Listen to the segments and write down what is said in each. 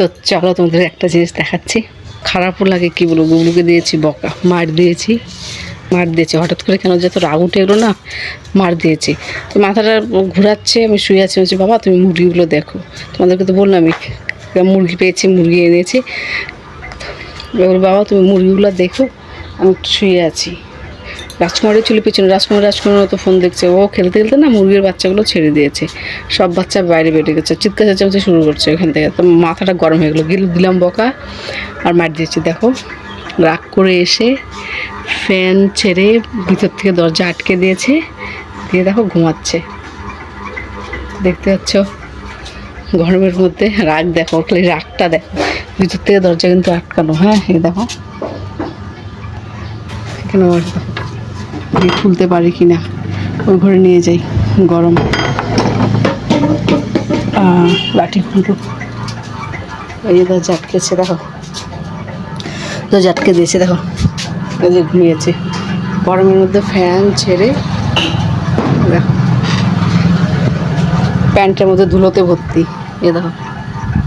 তো চলো তোমাদের একটা জিনিস দেখাচ্ছি। খারাপও লাগে কি বলব, গুবলুকে দিয়েছি, বকা, মার দিয়েছি মার দিয়েছি। হঠাৎ করে কেন যত রাগ উঠে এলো না, মার দিয়েছি। তো মাথাটা ঘোরাচ্ছে, আমি শুয়ে আছি বলছি, বাবা, তুমি মুরগিগুলো দেখো। তোমাদেরকে তো বললাম আমি মুরগি পেয়েছি, মুরগি এনেছি। বাবা, তুমি মুরগিগুলো দেখো, আমি শুয়ে আছি। রাজকুমারী ছিল পিছনে, রাজকুমার রাজকুমার তো ফোন দেখছে। ও খেলতে খেলতে না মুরগির বাচ্চাগুলো ছেড়ে দিয়েছে। সব বাচ্চা বাইরে বেরিয়ে গেছে। চিৎকার চেঁচামেচি শুরু করছে ওখান থেকে। তো মাথাটা গরম হয়ে গেলো। গিল, দিলাম বকা। আর মার দিয়েছি, দেখো। রাগ করে এসে ফ্যান ছেড়ে ভিতর থেকে দরজা আটকে দিয়েছে। দিয়ে দেখো ঘুমাচ্ছে। দেখতে পাচ্ছ? গরমের মধ্যে রাগ দেখো, খালি রাগটা দেখো। ভিতর থেকে দরজা কিন্তু আটকানো। হ্যাঁ দেখো। এখানে দেখো। খুলতে পারি কি না ওই ঘরে নিয়ে যাই, গরম। লাঠি খুলবো এই যে দরজা আটকেছে দেখো। তো জাটকে দিয়েছে, দেখো। এই যে ঘুমিয়েছে। গরমের মধ্যে ফ্যান ছেড়ে, দেখো। প্যান্টের মধ্যে ধুলোতে ভর্তি। এ দেখো,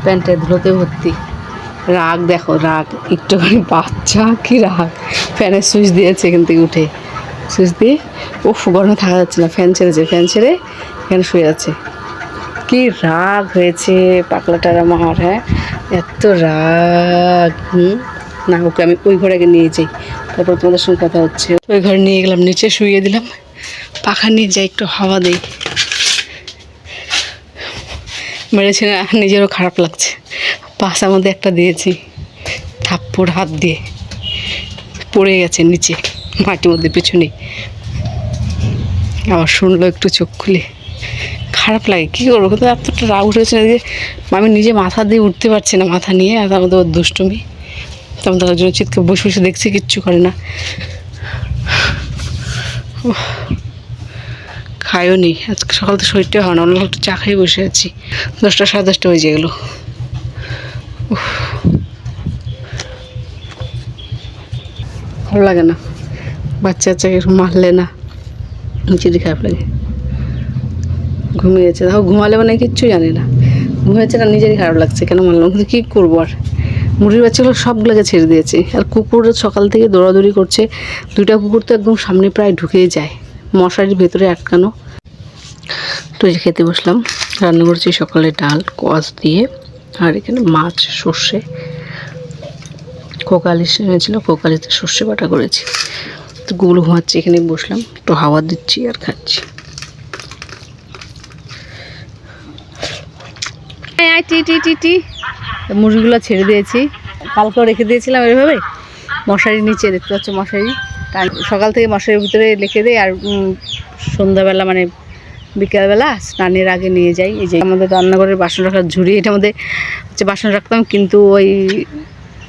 প্যান্টের ধুলোতে ভর্তি। রাগ দেখো, রাগ। একটুখানি বাচ্চা, কি রাগ। ফ্যানের সুইচ দিয়েছে এখান থেকে উঠে। সুইচ দিয়ে, উফ গরমে থাকা যাচ্ছে না, ফ্যান ছেড়েছে, ফ্যান ছেড়ে এখানে শুয়ে আছে। কি রাগ হয়েছে পাগলাটার আমার হ্যাঁ? এত রাগ, হুম? না, ওকে আমি ওই ঘরে আগে নিয়ে যাই, তারপর তোমাদের সঙ্গে কথা হচ্ছে। ওই ঘরে নিয়ে গেলাম, নিচে শুয়ে দিলাম, পাখা নিয়ে যাই, একটু হাওয়া দেই। মেরেছে না, নিজেরও খারাপ লাগছে। পাশার মধ্যে একটা দিয়েছি, থাপ্পড় হাত দিয়ে, পড়ে গেছে নিচে। মাটির মধ্যে পেছনে। আবার শুনলো একটু চোখ খুলে। খারাপ লাগে, কী করব? কিন্তু এতটা রাগ উঠেছে না যে আমি নিজে মাথা দিয়ে উঠতে পারছি না, মাথা নিয়ে। আর আমাদের ওর দুষ্টুমি। তখন তার জন্য চিৎকে বসে বসে দেখছি, কিচ্ছু করে না। খায়ও নি। আজকে সকাল তো শরীরটা হয় না, অন্য একটু চা খেয়ে বসে আছি। দশটা, সাড়ে দশটা বেজে গেলো। ভালো লাগে না। বাচ্চা বাচ্চাকে মারলে না। নিজেরই খারাপ লাগে। ঘুমিয়েছে দেখো, ঘুমালে মানে কিচ্ছু জানি না। ঘুমিয়েছে না, নিজেরই খারাপ লাগছে। কেন মারলাম? কিন্তু কী করব আর? মুরগির বাচ্চাগুলো সবগুলোকে ছেড়ে দিয়েছে। আর কুকুর সকাল থেকে দৌড়াদৌড়ি করছে। দুইটা কুকুর তো একদম সামনে প্রায় ঢুকেই যায়। মশারির ভেতরে আটকানো। তো খেতে বসলাম। রান্না করছি সকালে ডাল, কোয়াশ দিয়ে। আর এখানে মাছ, সর্ষে। কোকালি এনেছিল কোকালিতে সর্ষে বাটা করেছি। তো গুলো ঘুমাচ্ছি, এখানে বসলাম, একটু হাওয়া দিচ্ছি আর খাচ্ছি। টি টি টি টি। মুরগিগুলো ছেড়ে দিয়েছি। কালকেও রেখে দিয়েছিলাম এভাবে। মশারি নিচে, দেখতে পাচ্ছ মশারি। সকাল থেকে মশারির ভিতরে রেখে দেয় আর সন্ধ্যাবেলা মানে বিকেলবেলা স্নানের আগে নিয়ে যাই। এই যে আমাদের রান্নাঘরের বাসন রাখার ঝুড়ি, এটা আমাদের হচ্ছে বাসন রাখতাম, কিন্তু ওই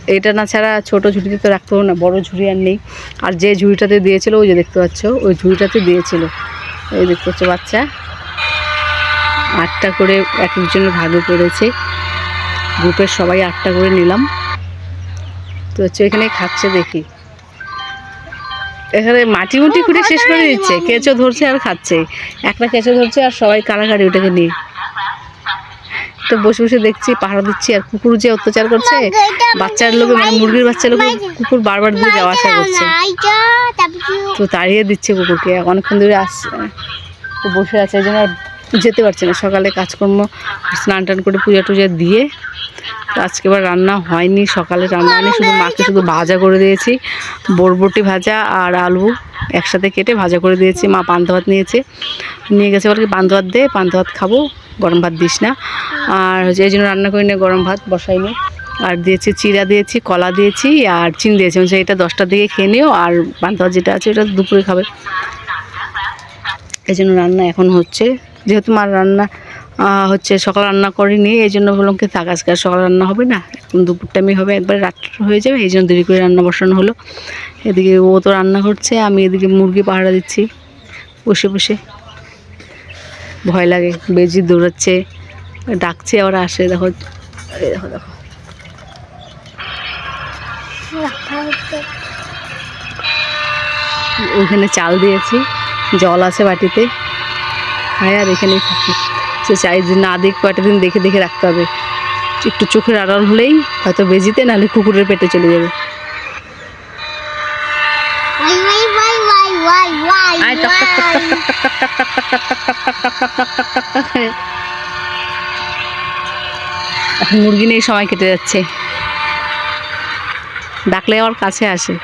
এটা না ছাড়া ছোটো ঝুড়িতে তো রাখতে না বড় ঝুড়ি আর নেই। আর যে ঝুড়িটাতে দিয়েছিল ওই যে দেখতে পাচ্ছ ওই ঝুড়িটাতে দিয়েছিল। এই দেখতে পাচ্ছ বাচ্চা। আটটা করে এক একজনের ভাগে পড়েছে। গ্রুপের সবাই আটটা করে নিলাম। তো হচ্ছে এখানে খাচ্ছে দেখি। এখানে মাটি মুটি করে শেষ করে দিচ্ছে। কেঁচো ধরছে আর খাচ্ছে। একটা কেঁচো ধরছে আর সবাই কারাকারি ওটাকে নিয়ে তো বসে বসে দেখছি পাহারা দিচ্ছি আর কুকুর যে অত্যাচার করছে বাচ্চার লোক মানে মুরগির বাচ্চার লোক কুকুর বারবার দিয়ে যাওয়া আসা করছে। তো তাড়িয়ে দিচ্ছে কুকুরকে অনেকক্ষণ ধরে আসছে। তো বসে আছে এই জন্য আর যেতে পারছে না। সকালে কাজকর্ম, স্নান টান করে পূজা টুজা দিয়ে আজকে এবার রান্না হয়নি, সকালে রান্না হয়নি, শুধু মাকে শুধু ভাজা করে দিয়েছি। বরবটি ভাজা আর আলু একসাথে কেটে ভাজা করে দিয়েছি। মা পান্তা ভাত নিয়েছে, নিয়ে গেছে বলে পান্তা ভাত দে, পান্তা ভাত খাব, গরম ভাত দিস না। আর হচ্ছে এই জন্য রান্না করি না গরম ভাত বসাইনি। আর দিয়েছি চিরা দিয়েছি, কলা দিয়েছি আর চিন দিয়েছি। বলছে এটা দশটার দিকে খেয়ে নিও আর পান্তা ভাত যেটা আছে ওটা দুপুরে খাবে। এই জন্য রান্না এখন হচ্ছে যেহেতু মার রান্না হচ্ছে সকাল রান্না করিনি, এই জন্য বললাম কি থাক, আজকে আর সকাল রান্না হবে না, এখন দুপুর টাইমে হবে, একবারে রাত্রে হয়ে যাবে, এই জন্য দেরি করে রান্না বসানো হলো। এদিকে ও তো রান্না করছে, আমি এদিকে মুরগি পাহারা দিচ্ছি, বসে বসে। ভয় লাগে, বেজি দৌড়াচ্ছে, ডাকছে, ওরা আসে, দেখো দেখো দেখো। ওইখানে চাল দিয়েছি, জল আছে বাটিতে। খায় আর এখানেই থাকি সে চাই যে না দেখ কয়টা দিন দেখে দেখে রাখতে হবে একটু চোখের আড়াল হলেই হয়তো বেজিতে নাহলে কুকুরের পেটে চলে যাবে? এখন মুরগি নিয়ে সময় কেটে যাচ্ছে ডাকলে আমার কাছে আসে